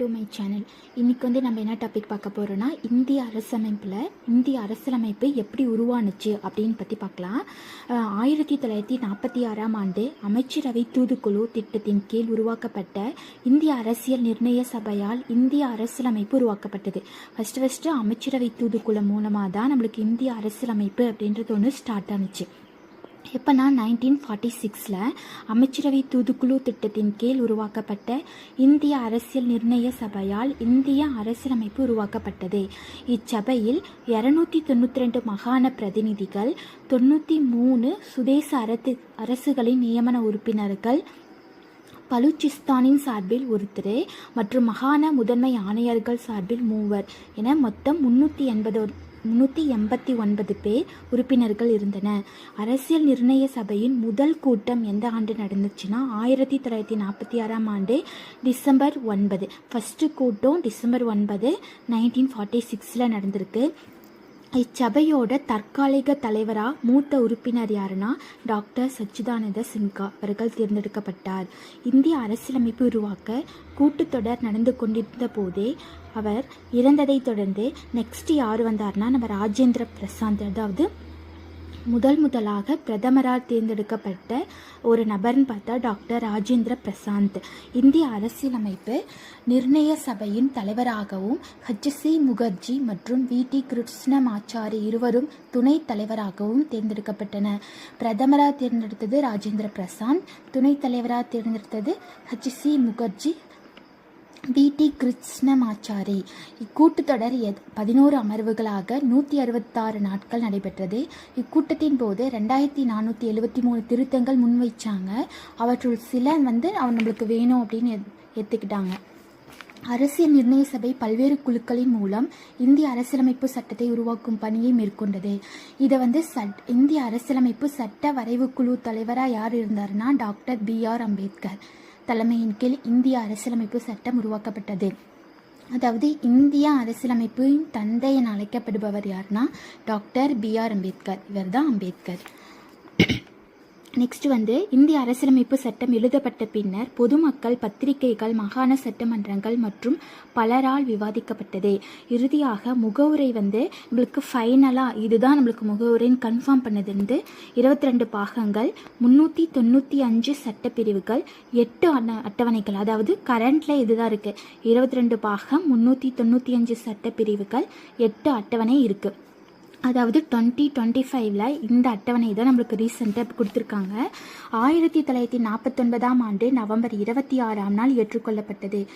To my channel இன்னைக்கு வந்து நம்ம என்ன டாபிக் பார்க்க போகிறோன்னா இந்திய அரசமைப்பில் இந்திய அரசியலமைப்பு எப்படி உருவானுச்சு அப்படின்னு பற்றி பார்க்கலாம். ஆயிரத்தி தொள்ளாயிரத்தி நாற்பத்தி ஆறாம் ஆண்டு அமைச்சரவை தூதுக்குழு திட்டத்தின் கீழ் உருவாக்கப்பட்ட இந்திய அரசியல் நிர்ணய சபையால் இந்திய அரசியலமைப்பு உருவாக்கப்பட்டது. ஃபஸ்ட்டு ஃபஸ்ட்டு அமைச்சரவை தூதுக்குழு மூலமாக தான் நம்மளுக்கு இந்திய அரசியலமைப்பு அப்படின்றது ஒன்று ஸ்டார்ட் ஆனுச்சு. எப்போனா நைன்டீன் ஃபார்ட்டி சிக்ஸில் அமைச்சரவை தூதுக்குழு திட்டத்தின் கீழ் உருவாக்கப்பட்ட இந்திய அரசியல் நிர்ணய சபையால் இந்திய அரசியலமைப்பு உருவாக்கப்பட்டது. இச்சபையில் இரநூத்தி தொண்ணூற்றி ரெண்டு மாகாண பிரதிநிதிகள் தொண்ணூற்றி மூணு சுதேச அரசு அரசுகளின் நியமன உறுப்பினர்கள் பலூச்சிஸ்தானின் சார்பில் ஒருத்தர் மற்றும் மாகாண முதன்மை ஆணையர்கள் சார்பில் மூவர் என மொத்தம் முன்னூற்றி எண்பது முன்னூற்றி எண்பத்தி ஒன்பது பேர் உறுப்பினர்கள் இருந்தனர் அரசியல் நிர்ணய சபையின் முதல் கூட்டம் எந்த ஆண்டு நடந்துச்சுன்னா ஆயிரத்தி தொள்ளாயிரத்தி நாற்பத்தி ஆறாம் ஆண்டு டிசம்பர் ஒன்பது. ஃபஸ்ட்டு கூட்டம் டிசம்பர் ஒன்பது நைன்டீன் ஃபார்ட்டி சிக்ஸில் நடந்திருக்கு. இச்சபையோட தற்காலிக தலைவராக மூத்த உறுப்பினர் யாருன்னா டாக்டர் சச்சிதானந்த சின்கா அவர்கள் தேர்ந்தெடுக்கப்பட்டார். இந்திய அரசியலமைப்பு உருவாக்க கூட்டுத்தொடர் நடந்து கொண்டிருந்த போதே அவர் இறந்ததைத் தொடர்ந்து நெக்ஸ்ட் யார் வந்தார்னா நம்ம ராஜேந்திர பிரசாந்த் அதாவது முதல் முதலாக பிரதமரால் தேர்ந்தெடுக்கப்பட்ட ஒரு நபர்னு பார்த்தா டாக்டர் ராஜேந்திர பிரசாந்த். இந்திய அரசியலமைப்பு நிர்ணய சபையின் தலைவராகவும் ஹச்சி முகர்ஜி மற்றும் வி. டி. கிருஷ்ணமாச்சாரி இருவரும் துணைத் தலைவராகவும் தேர்ந்தெடுக்கப்பட்டனர் பிரதமராக தேர்ந்தெடுத்தது ராஜேந்திர பிரசாந்த் துணைத் தலைவராக தேர்ந்தெடுத்தது H C Mukherjee P. T. Krishnamachari. இக்கூட்டத்தொடர் எத் பதினோரு அமர்வுகளாக நூற்றி அறுபத்தாறு நாட்கள் நடைபெற்றது. இக்கூட்டத்தின் போது ரெண்டாயிரத்தி நானூற்றி எழுபத்தி மூணு திருத்தங்கள் முன்வைச்சாங்க. அவற்றுள் சில வந்து அவன் நம்மளுக்கு வேணும் அப்படின்னு எத்- ஏற்றுக்கிட்டாங்க அரசியல் நிர்ணய சபை பல்வேறு குழுக்களின் மூலம் இந்திய அரசியலமைப்பு சட்டத்தை உருவாக்கும் பணியை மேற்கொண்டது. இதை வந்து சட் இந்திய அரசியலமைப்பு சட்ட வரைவு குழு தலைவராக யார் இருந்தார்னா டாக்டர் பி. ஆர். அம்பேத்கர். தலைமையின் கீழ் இந்திய அரசியலமைப்பு சட்டம் உருவாக்கப்பட்டது. அதாவது இந்திய அரசியலமைப்பின் தந்தை என அழைக்கப்படுபவர் யாருன்னா டாக்டர் பி ஆர் அம்பேத்கர். இவர் தான் அம்பேத்கர். நெக்ஸ்ட் வந்து இந்திய அரசியலமைப்பு சட்டம் எழுதப்பட்ட பின்னர் பொதுமக்கள் பத்திரிகைகள் மாகாண சட்டமன்றங்கள் மற்றும் பலரால் விவாதிக்கப்பட்டது. இறுதியாக முகவுரை வந்து நம்மளுக்கு ஃபைனலாக இதுதான் நம்மளுக்கு முகவுரைன்னு கன்ஃபார்ம் பண்ணது வந்து இருபத்தி ரெண்டு பாகங்கள் முந்நூற்றி தொண்ணூற்றி அஞ்சு சட்டப்பிரிவுகள் எட்டு அட்ட அட்டவணைகள் அதாவது கரண்டில் இதுதான் இருக்குது இருபத்தி ரெண்டு பாகம் முந்நூற்றி தொண்ணூற்றி அஞ்சு சட்டப்பிரிவுகள் எட்டு அட்டவணை இருக்குது அதாவது டுவெண்ட்டி டுவெண்ட்டி ஃபைவ்ல இந்த அட்டவணை தான் நம்மளுக்கு ரீசெண்டாக கொடுத்துருக்காங்க. ஆயிரத்தி தொள்ளாயிரத்தி நாற்பத்தொன்பதாம் ஆண்டு நவம்பர் இருபத்தி ஆறாம் நாள் ஏற்றுக்கொள்ளப்பட்டது.